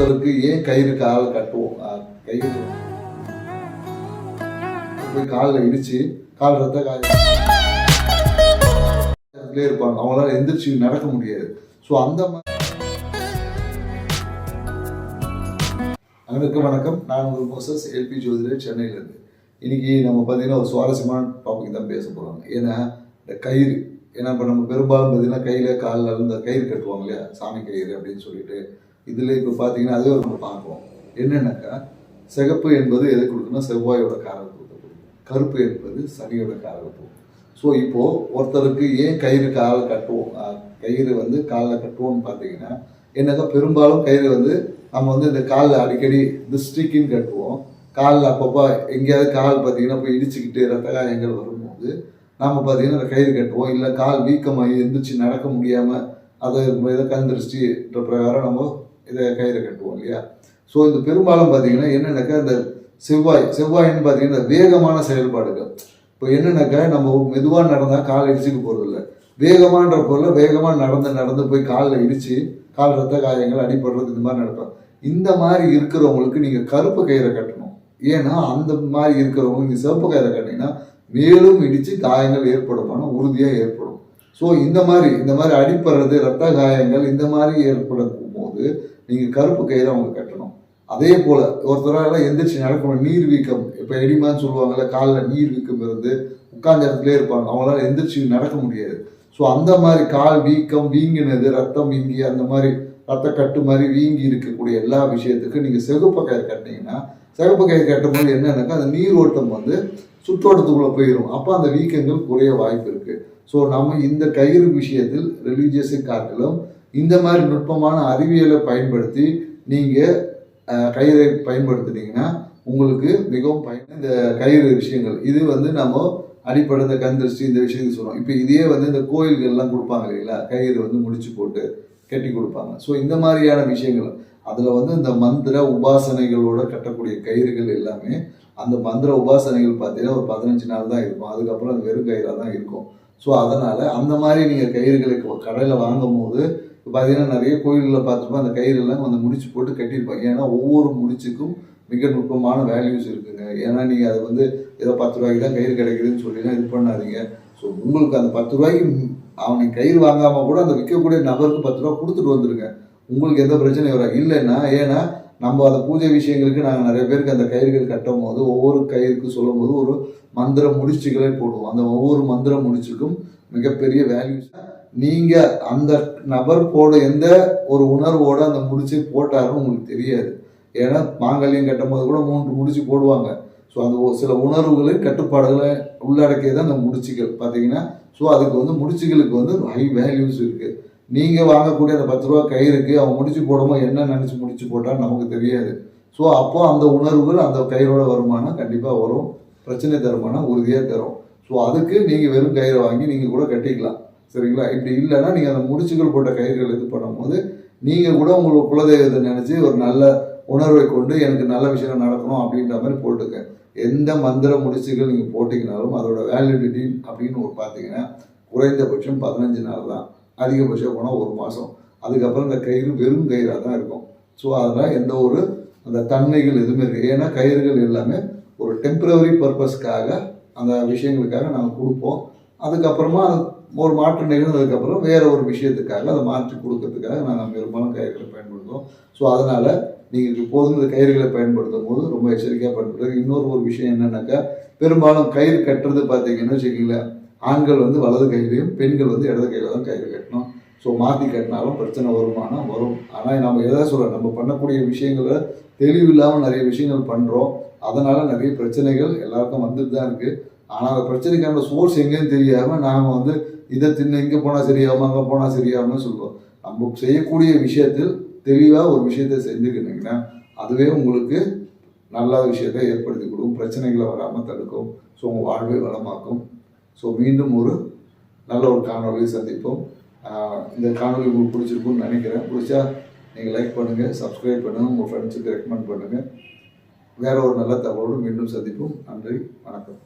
ஒருத்தருக்கு ஏன் கயிறு கால கட்டுவோம்? கயிறு போய் காலில் இடிச்சு கால் ரத்த காயம் இருப்பாங்க. அவங்களால எந்திரிச்சு நடக்க முடியாது. ஸோ அந்த மாதிரி அனைவருக்கும் வணக்கம். நான் உங்கள் மோசஸ் எல்பி ஜோதிடர் சென்னையிலேருந்து. இன்னைக்கு நம்ம பார்த்தீங்கன்னா ஒரு சுவாரஸ்யமான டாபிக் தான் பேச போகிறாங்க ஏன்னா இந்த கயிறு. ஏன்னா இப்போ நம்ம பெரும்பாலும் பார்த்தீங்கன்னா கையில் காலில் இந்த கயிறு கட்டுவாங்க இல்லையா? சாமி கயிறு அப்படின்னு சொல்லிட்டு. இதில் இப்போ பார்த்தீங்கன்னா அதே ஒரு நம்ம பார்ப்போம். என்னென்னாக்கா? சிகப்பு என்பது எதை கொடுக்குன்னா? செவ்வாயோட காரகத்துவத்தை கொடுக்கும். கருப்பு என்பது சனியோட காரகத்துவம். ஸோ இப்போது ஒருத்தருக்கு ஏன் கயிறு காலில் கட்டுவோம்? கயிறு வந்து காலில் கட்டுவோம்னு பார்த்தீங்கன்னா என்னக்கா? பெரும்பாலும் கயிறு வந்து நம்ம வந்து இந்த காலில் அடிக்கடி இந்த ஸ்டிக்கின்னு கட்டுவோம். காலில் அப்பப்போ எங்கேயாவது கால் பார்த்தீங்கன்னா போய் இடிச்சுக்கிட்டு ரத்த காயங்கள் வரும்போது நம்ம பார்த்தீங்கன்னா கயிறு கட்டுவோம். இல்லை கால் வீக்கமாகி எந்திரிச்சு நடக்க முடியாமல் அதை இதை கந்திரிச்சின்ற பிரகாரம் நம்ம இதை கயிறு கட்டுவோம் இல்லையா? ஸோ இந்த பெரும்பாலும் பார்த்தீங்கன்னா என்னென்னாக்கா இந்த செவ்வாய் செவ்வாயின்னு பார்த்தீங்கன்னா வேகமான செயல்பாடுகள். இப்போ என்னென்னாக்கா நம்ம மெதுவாக நடந்தால் கால் இடிச்சுக்க போகிறதில்ல வேகமான்ற பொருளை வேகமாக நடந்து நடந்து போய் காலில் இடித்து கால் ரத்த காயங்கள் அடிபடுறது இந்த மாதிரி நடக்கும். இந்த மாதிரி இருக்கிறவங்களுக்கு நீங்கள் கருப்பு கயிறை கட்டணும். ஏன்னா அந்த மாதிரி இருக்கிறவங்க நீங்கள் சிவப்பு கயிறை கட்டினீங்கன்னா மேலும் இடித்து காயங்கள் ஏற்படுமான உறுதியாக ஏற்படும். ஸோ இந்த மாதிரி இந்த மாதிரி அடிப்படுறது ரத்த காயங்கள் இந்த மாதிரி ஏற்படும் போது நீங்கள் கருப்பு கயிறை அவங்க கட்டணும். அதே போல் ஒருத்தரால் எந்திரிச்சு நடக்கணும் நீர் வீக்கம். இப்போ எடிமான்னு சொல்லுவாங்கல்ல காலில் நீர் வீக்கம் இருந்து உட்கார்ந்த இடத்துல இருப்பாங்க. அவங்களால எந்திரிச்சு நடக்க முடியாது. ஸோ அந்த மாதிரி கால் வீக்கம் வீங்கினது ரத்தம் வீங்கி அந்த மாதிரி ரத்த கட்டு மாதிரி வீங்கி இருக்கக்கூடிய எல்லா விஷயத்துக்கும் நீங்கள் செகுப்பு கயிறு கட்டினீங்கன்னா சிகப்பு கயிறு கட்டும்போது என்னென்னாக்கா அந்த நீர் ஓட்டம் வந்து சுற்றோட்டத்துக்குள்ளே போயிடும் அப்போ அந்த வீக்கங்கள் குறைய வாய்ப்பு இருக்குது ஸோ நம்ம இந்த கயிறு விஷயத்தில் ரிலீஜியஸை காட்டிலும் இந்த மாதிரி நுட்பமான அறிவியலை பயன்படுத்தி நீங்கள் கயிறை பயன்படுத்துனீங்கன்னா உங்களுக்கு மிகவும் பயன் இந்த கயிறு விஷயங்கள் இது வந்து நம்ம அடிப்படை இந்த கந்திருஷ்டி இந்த விஷயத்தை சொல்கிறோம் இப்போ இதே வந்து இந்த கோயில்கள்லாம் கொடுப்பாங்க இல்லைங்களா? கயிறு வந்து முடிச்சு போட்டு கட்டி கொடுப்பாங்க. ஸோ இந்த மாதிரியான விஷயங்கள் அதில் வந்து இந்த மந்திர உபாசனைகளோட கட்டக்கூடிய கயிறுகள் எல்லாமே அந்த மந்திர உபாசனைகள் பார்த்தீங்கன்னா ஒரு பதினஞ்சு நாள் தான் இருக்கும். அதுக்கப்புறம் அது வெறும் கயிறாக தான் இருக்கும். ஸோ அதனால் அந்த மாதிரி நீங்கள் கயிறுகளுக்கு கடையில் வாங்கும் போது இப்போ பார்த்தீங்கன்னா நிறைய கோயிலில் பார்த்துருப்போம். அந்த கயிறுலாம் வந்து முடிச்சு போட்டு கட்டியிருப்பாங்க. ஏன்னா ஒவ்வொரு முடிச்சுக்கும் மிக நுட்பமான வேல்யூஸ் இருக்குங்க. ஏன்னா நீங்கள் அதை வந்து ஏதோ பத்து ரூபாய்க்கு தான் கயிறு கிடைக்குதுன்னு சொல்லிலாம் இது பண்ணாதீங்க. ஸோ உங்களுக்கு அந்த பத்து ரூபாய்க்கு அவனுக்கு கயிறு வாங்காமல் கூட அந்த விற்கக்கூடிய நபருக்கு பத்து ரூபா கொடுத்துட்டு வந்துடுங்க உங்களுக்கு எந்த பிரச்சனையும் வராது. இல்லைன்னா ஏன்னா நம்ம அந்த பூஜை விஷயங்களுக்கு நாங்கள் நிறைய பேருக்கு அந்த கயிறுகள் கட்டும் போது ஒவ்வொரு கயிறுக்கு சொல்லும் போது ஒரு மந்திர முடிச்சுகளே போடுவோம். அந்த ஒவ்வொரு மந்திர முடிச்சுக்கும் மிகப்பெரிய வேல்யூஸ் நீங்கள் அந்த நபர் போட எந்த ஒரு உணர்வோடு அந்த முடிச்சு போட்டாருன்னு உங்களுக்கு தெரியாது. ஏன்னா மாங்கல்யம் கட்டும் போது கூட மூன்று முடிச்சு போடுவாங்க. ஸோ அந்த ஒரு சில உணர்வுகளை கட்டுப்பாடுகளை உள்ளடக்கியது அந்த முடிச்சுகள். பார்த்தீங்கன்னா ஸோ அதுக்கு வந்து முடிச்சுகளுக்கு வந்து ஹை வேல்யூஸ் இருக்குது நீங்கள் வாங்கக்கூடிய அந்த பத்து ரூபா கயிறுக்கு அவன் முடிச்சு போடும்போது என்ன நினச்சி முடிச்சு போட்டால் நமக்கு தெரியாது. ஸோ அப்போ அந்த உணர்வுகள் அந்த கயிறோட வருமானம் கண்டிப்பாக வரும். பிரச்சனை தருமானம் உறுதியாக தரும். ஸோ அதுக்கு நீங்கள் வெறும் கயிறை வாங்கி நீங்கள் கூட கட்டிக்கலாம். சரிங்களா? இப்படி இல்லைன்னா நீங்கள் அந்த முடிச்சுகள் போட்ட கயிறுகள் இது பண்ணும்போது நீங்கள் கூட உங்களுக்கு குலதெய்வத்தை நினச்சி ஒரு நல்ல உணர்வை கொண்டு எனக்கு நல்ல விஷயம் நடக்கணும் அப்படின்ற மாதிரி போட்டுக்க. எந்த மந்திர முடிச்சுகள் நீங்கள் போட்டிங்கனாலும் அதோட வேலிடிட்டி அப்படின்னு ஒரு பார்த்தீங்கன்னா குறைந்தபட்சம் பதினஞ்சு நாள் தான். அதிகபட்சம் போனால் ஒரு மாதம் அதுக்கப்புறம் இந்த கயிறு வெறும் கயிறாக தான் இருக்கும். ஸோ அதெல்லாம் எந்த ஒரு அந்த தன்மைகள் எதுவுமே இருக்குது ஏன்னா கயிறுகள் எல்லாமே ஒரு டெம்பரவரி பர்பஸ்க்காக அந்த விஷயங்களுக்காக நாங்கள் கொடுப்போம். அதுக்கப்புறமா அது ஒரு மாற்றம் நிகழ்ந்ததுக்கப்புறம் வேறு ஒரு விஷயத்துக்காக அதை மாற்றி கொடுக்கறதுக்காக நாங்கள் பெரும்பாலும் கயிறுகளை பயன்படுத்துவோம். ஸோ அதனால் நீங்கள் இப்போதும் இந்த கயிறுகளை பயன்படுத்தும் போது ரொம்ப எச்சரிக்கையாக பயன்படுத்துறது. இன்னொரு ஒரு விஷயம் என்னென்னாக்கா பெரும்பாலும் கயிறு கட்டுறது பார்த்தீங்கன்னு வச்சுக்கிங்களேன். ஆண்கள் வந்து வலது கையிலையும் பெண்கள் வந்து இடது கையில் தான் கயிறு கட்டணும். ஸோ மாற்றி கட்டினாலும் பிரச்சனை வருமானம் வரும். ஆனால் நம்ம எதை சொல்ல நம்ம பண்ணக்கூடிய விஷயங்களை தெளிவு இல்லாமல் நிறைய விஷயங்கள் பண்ணுறோம் அதனால் நிறைய பிரச்சனைகள் எல்லாருக்கும் வந்துட்டு தான் இருக்குது ஆனால் அந்த பிரச்சனைக்கான சோர்ஸ் எங்கேன்னு தெரியாமல் நாம் வந்து இதை தின்னு இங்கே போனால் சரியாகும் அங்கே போனால் சரியாகும்னு சொல்லுவோம் நம்ம செய்யக்கூடிய விஷயத்தில் தெளிவாக ஒரு விஷயத்தை செஞ்சுக்கிட்டீங்கன்னா அதுவே உங்களுக்கு நல்ல விஷயத்தை ஏற்படுத்தி கொடுக்கும். பிரச்சனைகளை வராமல் தடுக்கும். ஸோ உங்கள் வாழ்வை வளமாக்கும். ஸோ மீண்டும் ஒரு நல்ல ஒரு காணொலியை சந்திப்போம். இந்த காணொலி உங்களுக்கு பிடிச்சிருக்கும்னு நினைக்கிறேன். பிடிச்சா நீங்கள் லைக் பண்ணுங்கள் சப்ஸ்கிரைப் பண்ணுங்கள் உங்கள் ஃப்ரெண்ட்ஸுக்கு ரெக்கமெண்ட் பண்ணுங்கள் வேற ஒரு நல்ல தகவலோடு மீண்டும் சந்திப்போம். நன்றி வணக்கம்.